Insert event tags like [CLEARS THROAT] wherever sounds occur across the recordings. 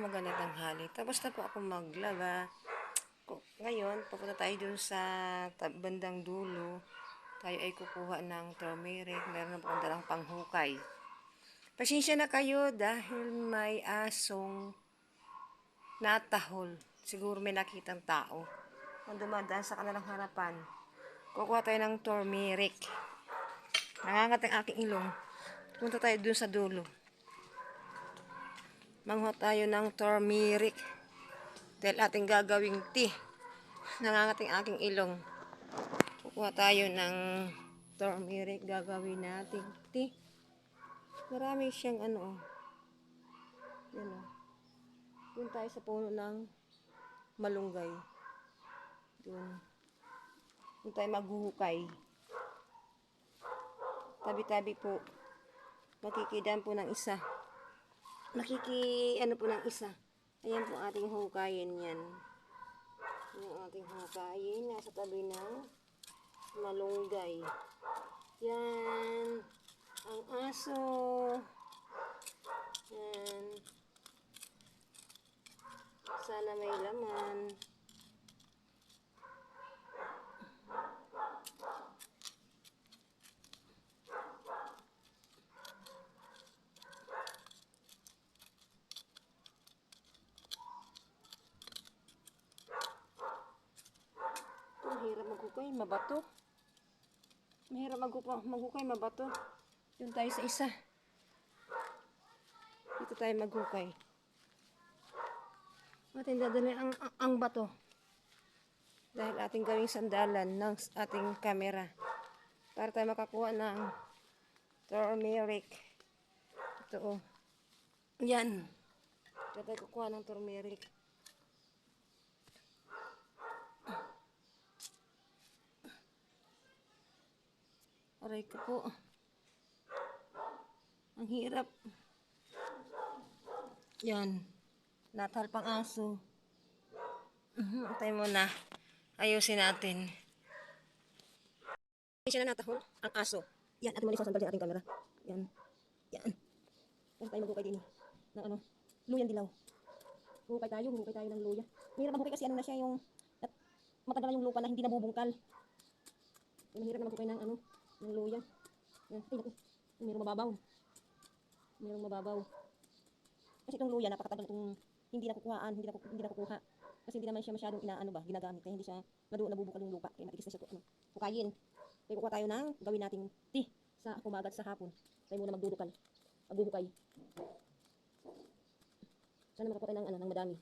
maganda tanghali. Tapos na po ako maglaba. Ngayon, papunta tayo dun sa bandang dulo. Tayo ay kukuha ng turmeric. Meron na po dalang panghukay. Pasensya na kayo dahil may asong natahol. Siguro may nakitang tao. Kung dumadaan sa kanilang harapan. Kukuha tayo ng turmeric. Nangangat ang aking ilong. Punta tayo dun sa dulo. Manguha tayo ng turmeric. Dahil ating gagawing tea. Nangangat ang aking ilong. Kukuha tayo ng turmeric. Gagawin natin tea. Marami siyang ano. oh. Yan o. Doon tayo sa puno ng malunggay. Doon. Doon tayo maghuhukay. Tabi-tabi po. Makikidan po ng isa. Nakiki, ano po ng isa. Ayan po ating hukayin yan. Yung ating hukayin. Nasa tabi ng malunggay. Yan. Ang aso. Yan. Sana may laman. Ang maghukay, mabato. Mahirap maghukay, maghukay, mabato. Yun tayo sa isa. Dito tayo maghukay. Ating dadalhin ang, ang, ang bato. Dahil ating gawing sandalan ng ating kamera. Para tayo makakuha ng turmeric. Ito oh. Yan. Ito tayo kukuha ng turmeric. Aray ko po. Ang hirap. Yan. Natal pang aso. Mhm, Antay mo na. Ayusin natin. Siya na natahol. Ang aso. Yan. At mali sa sandal sa ating camera. Yan. Yan. Yan tayo maghukay din. Ng ano. Luyan dilaw. Hukay tayo. Hukay tayo ng luya. Mahirap maghukay kasi ano na siya yung at matagal na yung lupa na hindi nabubungkal. Mahirap na maghukay ng ano. Ng luya. Ay, naku. Mayroong mababaw. Mayroong mababaw. Kasi itong luya, napakatagal itong hindi nakukuhaan, hindi, naku, hindi nakukuha. Kasi hindi naman siya masyadong inaano ba, ginagamit. Kaya hindi siya nadu nabubukal yung lupa. Kaya matikis na siya ano, pukayin. Kaya kukuha tayo ng gawin nating tea sa umaga at sa hapon. Tayo muna magdudukal. Maghuhukay. Sana makakuha tayo ng, ano, ng madami.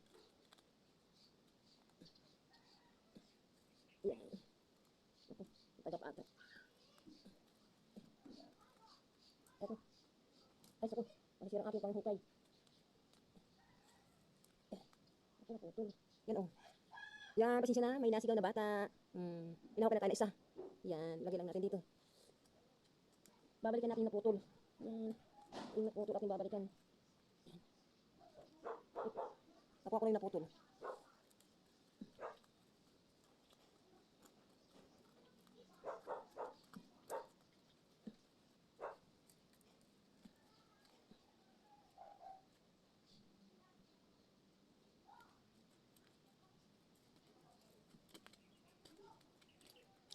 Yan. Ako, tagap ata. Ako. Ay, sako. Masira ang aking panghukay. Ako na putol. Yan oh. Yan, pasensya na. May nasigaw na bata. Hmm. Pinahukay na tayo na isa. Yan, lagay lang natin dito. Babalikan natin yung naputol. Yan. Yung naputol ating babalikan. Yan. Nakuha ko na yung naputol.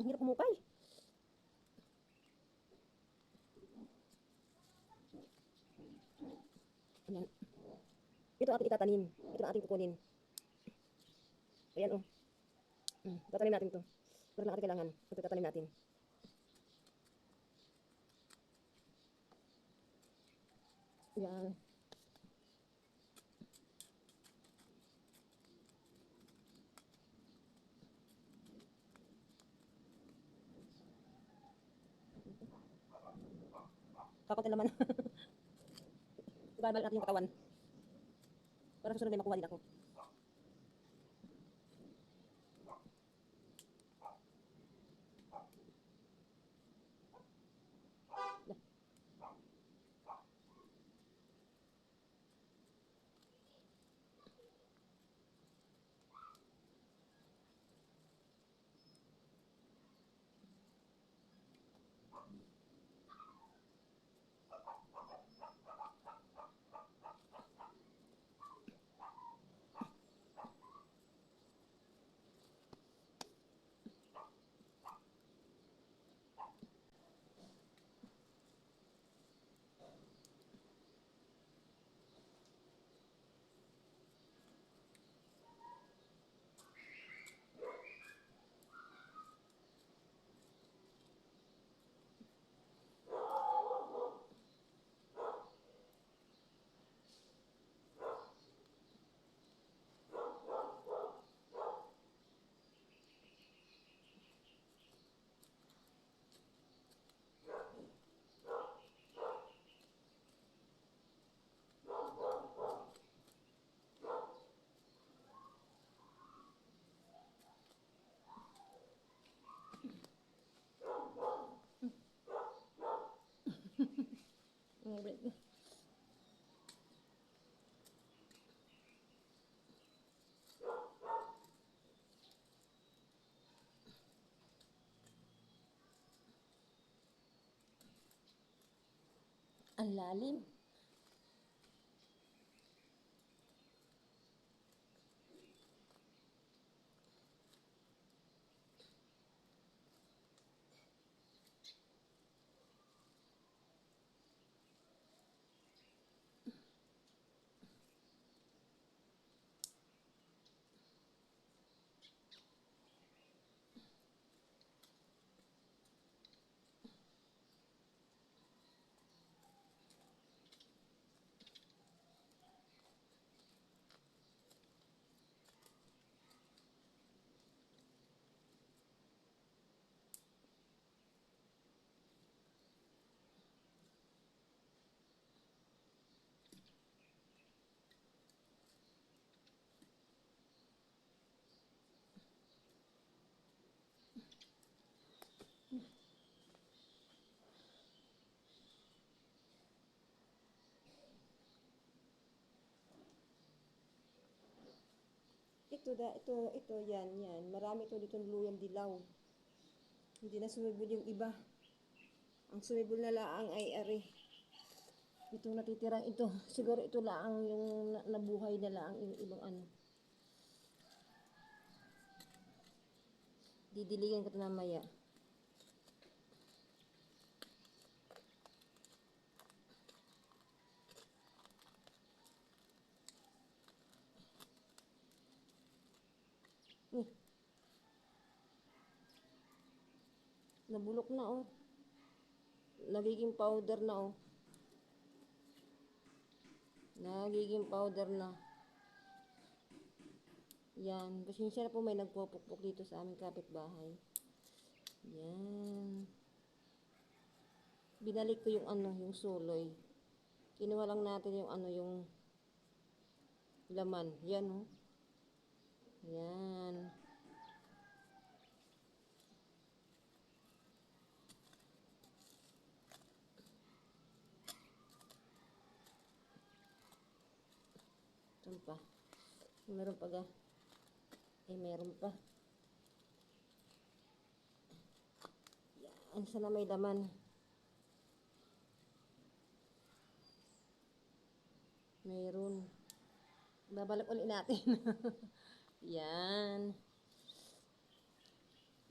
Ang hirap kumukay. Ayan. Ito ang ating itatanim. Ito ang ating kukunin. Ayan oh. Hmm, tatanim natin to. Pero lang ating kailangan. Ito tatanim natin. Ayan. Kakunti naman. [LAUGHS] Ibabalik natin yung katawan. Para susunod may makuha din ako. Ang lalim. Ito, da, ito, ito, yan, yan. Marami ito dito luyang dilaw. Hindi na sumibol yung iba. Ang sumibol na laang ay ari. Ito natitirang ito. Siguro ito laang yung na- nabuhay na laang yung ibang ano. Didiligan ko ito mamaya. Eh. Nabulok na oh. Nagiging powder na oh. Nagiging powder na. Yan. Pasensya na po may nagpupukpok dito sa aming kapitbahay. Yan. Binalik ko yung ano, yung suloy. Kinuha lang natin yung ano, yung laman. Yan oh. Yan. Ito pa. Meron pa ga. Eh, meron pa. Yan. Sana may laman. Meron. Babalak ulit natin. [LAUGHS] Yan.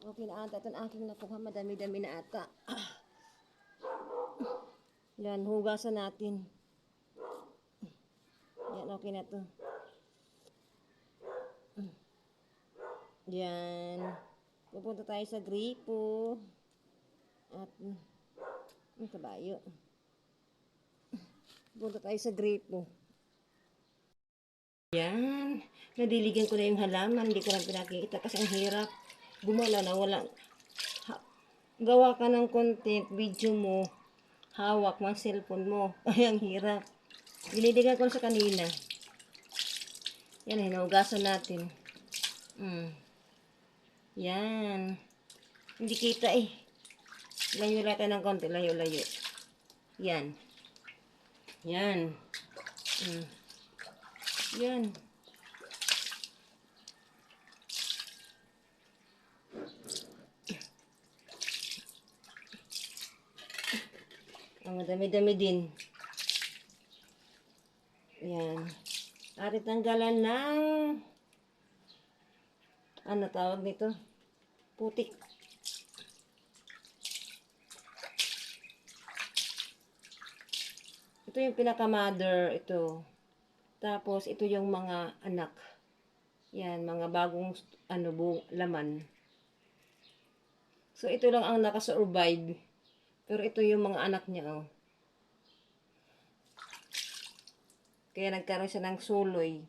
Okay na ata. Ito ang aking nakuha. Madami-dami na ata. [CLEARS THROAT] Yan. Hugasan natin. Okay na to. Yan. Pupunta tayo sa gripo. At, ang kabayo. Pupunta tayo sa gripo. Yan. Nadiligan ko na yung halaman. Hindi ko na pinakikita kasi ang hirap. Gumala na walang... Ha, gawa ka ng content, video mo, hawak mo cellphone mo. [LAUGHS] Ay, ang hirap. Dinidigan ko sa kanina. Yan, hinugasan natin. Mm. Yan. Hindi kita eh. Layo lang tayo ng konti. Layo, layo. Yan. Yan. Mm. Yan. Ang madami-dami din. Yan. At tanggalan ng ano tawag nito? Putik. Ito yung pinaka-mother, ito. Tapos, ito yung mga anak. Yan, mga bagong, ano, bu laman. So, ito lang ang nakasurvive. Pero ito yung mga anak niya, oh. Kaya nagkaroon siya ng suloy.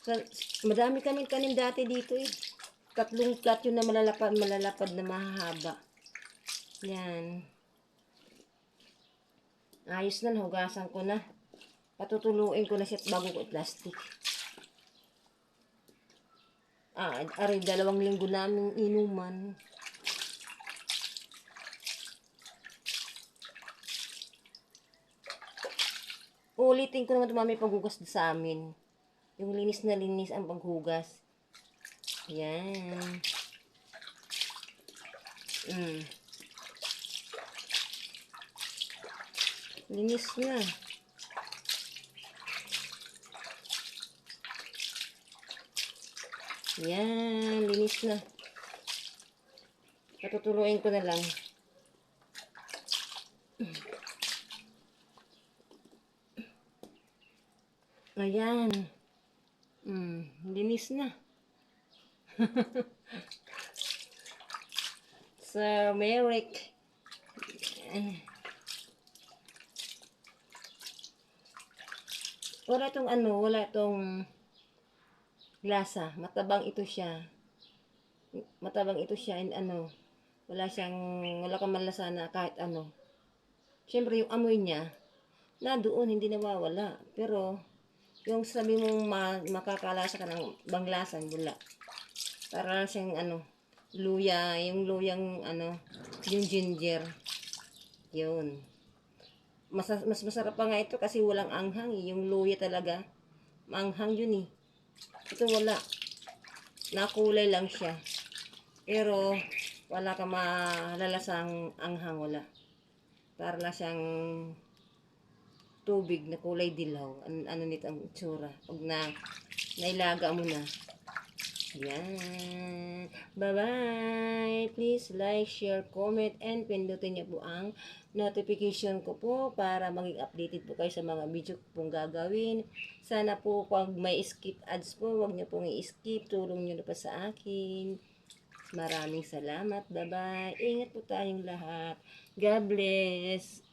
So, madami kaming tanim dati dito eh. Tatlong plat yun na malalapad, malalapad na mahahaba. Yan. Ayos na, nahugasan ko na. Patutuluin ko na siya bago ko i-plastic. Ah, ari, dalawang linggo namin inuman. Ulitin ko naman ito mami paghugas sa amin. Yung linis na linis ang paghugas. Yan. Mm. Linis na. Yan, linis na. Patutuluin ko na lang. Ayan. Mm, linis na. [LAUGHS] Sir Merrick. Wala tong ano, wala tong lasa. Matabang ito siya. Matabang ito siya and ano, wala siyang, wala kang malasa na kahit ano. Siyempre yung amoy niya, na doon, hindi nawawala. Pero, yung sabi mong ma- makakalasa ka ng banglasan, wala. Para lang siyang ano, luya, yung luyang ano, yung ginger. Yun. Mas, mas masarap pa nga ito kasi walang anghang eh. Yung luya talaga. Maanghang yun eh. Ito wala. Nakulay lang siya. Pero wala ka malalasang anghang wala. Para lang siyang tubig na kulay dilaw. An ano nito ang itsura. Pag na nailaga mo na. Yan. Bye-bye. Please like, share, comment, and pindutin niyo po ang notification ko po para maging updated po kayo sa mga video ko pong gagawin. Sana po pag may skip ads po, wag niyo pong i-skip. Tulong niyo na pa sa akin. Maraming salamat. Bye-bye. Ingat po tayong lahat. God bless.